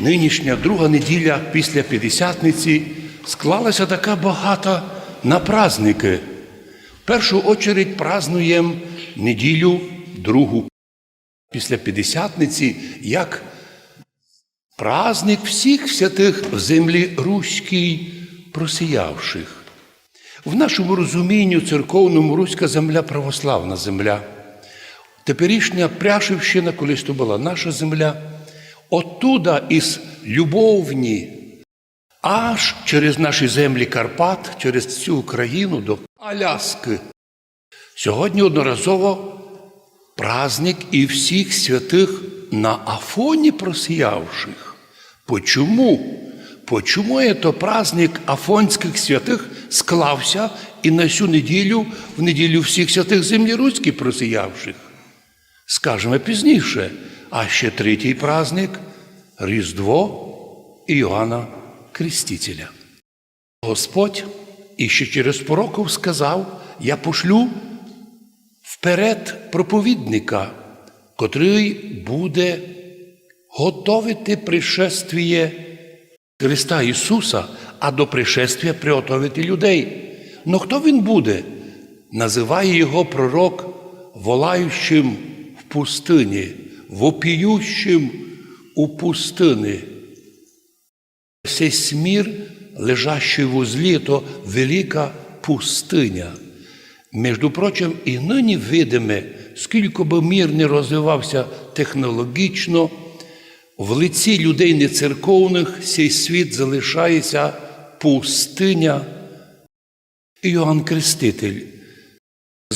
Нинішня друга неділя після П'ятдесятниці склалася така багата на праздники. В першу очередь празнуємо неділю другу після П'ятдесятниці як праздник всіх святих в землі руській просіявших. В нашому розумінню церковному руська земля православна земля. Теперішня Пряшівщина, колись то була наша земля, оттуда із любовні, аж через наші землі Карпат, через всю Україну до Аляски. Сьогодні одноразово праздник і всіх святих на Афоні просіявших. Почому? Почому это праздник Афонських святих склався і на цю неділю, в неділю всіх святих землі руській просіявших? Скажемо пізніше, а ще третій праздник Різдво Іоанна Крестителя. Господь іще через пророків сказав: Я пошлю вперед проповідника, котрий буде готовити пришествіє Христа Ісуса, а до пришествия приготовити людей. Но хто він буде? Називає його пророк волаючим в пустині, вопіющим у пустині. Цей смір, лежащий в узлі, то велика пустиня. Між прочим, і нині видиме, скільки би мір не розвивався технологічно, в лиці людей нецерковних цей світ залишається пустиня. Іоанн Креститель.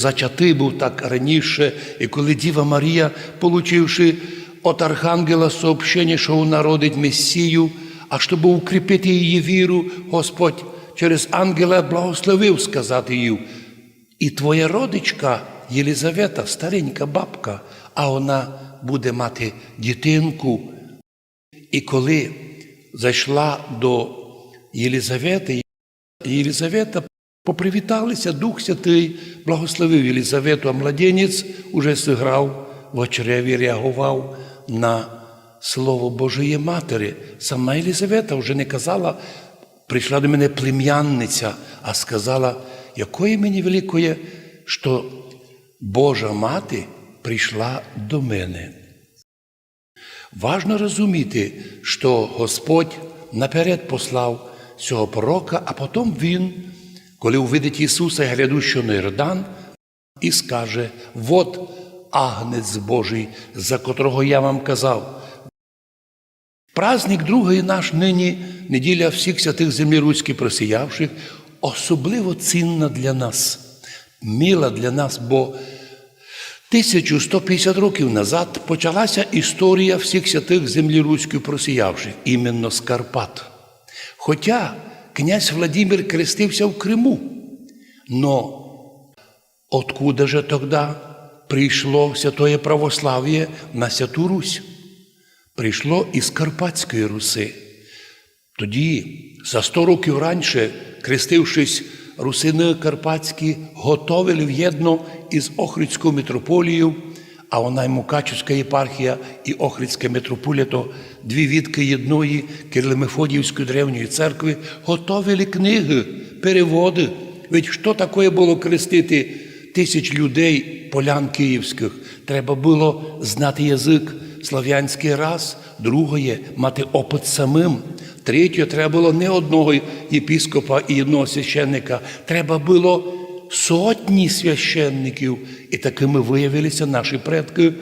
Зачатий був так раніше, і коли Діва Марія, получивши від Архангела сообщення, що вона родить Месію, а щоб укріпити її віру, Господь через ангела благословив сказати їй, і твоя родичка Єлизавета, старенька бабка, а вона буде мати дітинку. І коли зайшла до Єлизавети, Єлизавета попривіталися, Дух Святий благословив Єлизавету, а младенець уже зіграв в очреві, реагував на Слово Божої Матері. Сама Єлизавета вже не казала, прийшла до мене плем'янниця, а сказала, якої мені великої, що Божа мати прийшла до мене. Важно розуміти, що Господь наперед послав цього пророка, а потім Він, коли увидить Ісуса, глядущого на Йордан, і скаже: Вот агнець Божий, за котрого я вам казав. Праздник другий наш нині, неділя всіх святих землі руських просіявших, особливо цінна для нас, мила для нас, бо 1150 років назад почалася історія всіх святих землі руської просіявших, іменно з Карпат. Хоча князь Владимир крестився в Криму, но откуда же тогда прийшло святое православ'я на Святу Русь? Прийшло із Карпатської Руси. Тоді, за 100 років раніше, крестившись, русини Карпатські готовили в'єдно із Охридською митрополією, а вона й Мукачівська єпархія і Охридська митрополія, то дві відки єдної Кирило-Мефодіївської древньої церкви, готовили книги, переводи. Ведь що таке було крестити тисяч людей, полян київських? Треба було знати язик слав'янський раз, другое мати опит самим. Третє, треба було не одного єпіскопа і одного священника, треба було сотні священників. І такими виявилися наші предки,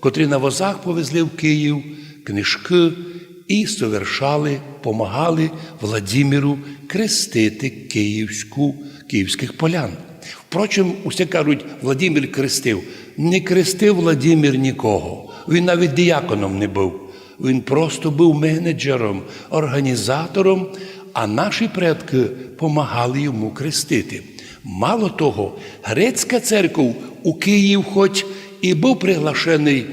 котрі на возах повезли в Київ книжки і совершали, помагали Владимиру крестити київську, київських полян. Впрочем, усі кажуть, Владимир крестив. Не крестив Владимир нікого. Він навіть діяконом не був. Він просто був менеджером, організатором, а наші предки помагали йому крестити. Мало того, грецька церква у Київ, хоч і був приглашений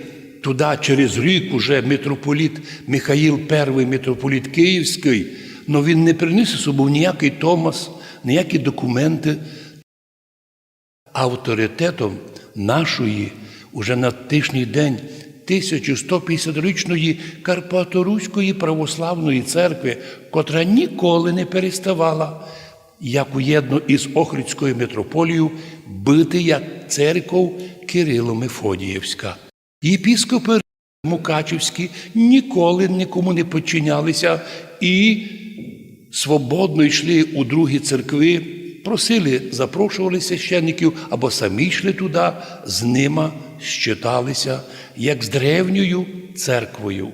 туди через рік уже митрополіт Михаїл І, митрополіт Київський, але він не приніс з собою ніякий Томас, ніякі документи. Авторитетом нашої уже на тижній день 1150-річної Карпаторуської православної церкви, котра ніколи не переставала, як уєдно із Охридською митрополією, бити як церков Кирило-Мефодіївська. Єпіскопи Мукачівські ніколи нікому не підчинялися і свободно йшли у другі церкви, просили, запрошували священників або самі йшли туди, з ними щиталися, як з древньою церквою.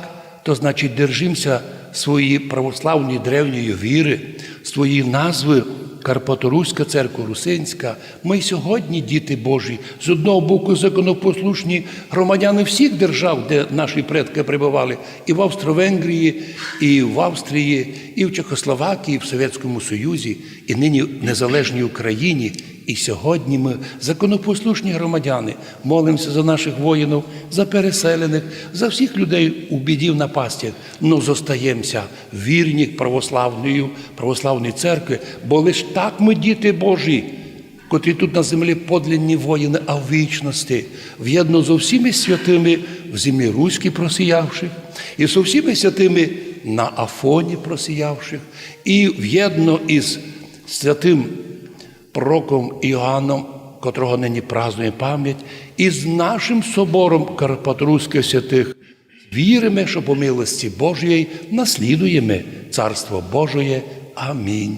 То значить, держимося своєї православної древньої віри, своєї назви Карпаторуська церква Русинська. Ми сьогодні, діти Божі, з одного боку законопослушні громадяни всіх держав, де наші предки прибували, і в Австро-Венгрії, і в Австрії, і в Чехословакії, і в Совєтському Союзі, і нині в незалежній Україні. І сьогодні ми, законопослушні громадяни, молимося за наших воїнів, за переселених, за всіх людей у біді в напастях. Ну зостаємося вірні православної, православної церкви, бо лиш так ми, діти Божі, котрі тут на землі подлинні воїни, а в вічності, в'єдно з усіми святими в землі руській просіявших, і з усіми святими на Афоні просіявших, і в'єдно із святим пророком Іоанном, котрого нині празднує пам'ять, і з нашим собором Карпатруських святих віримо, що по милості Божої наслідуємо Царство Божоє. Амінь.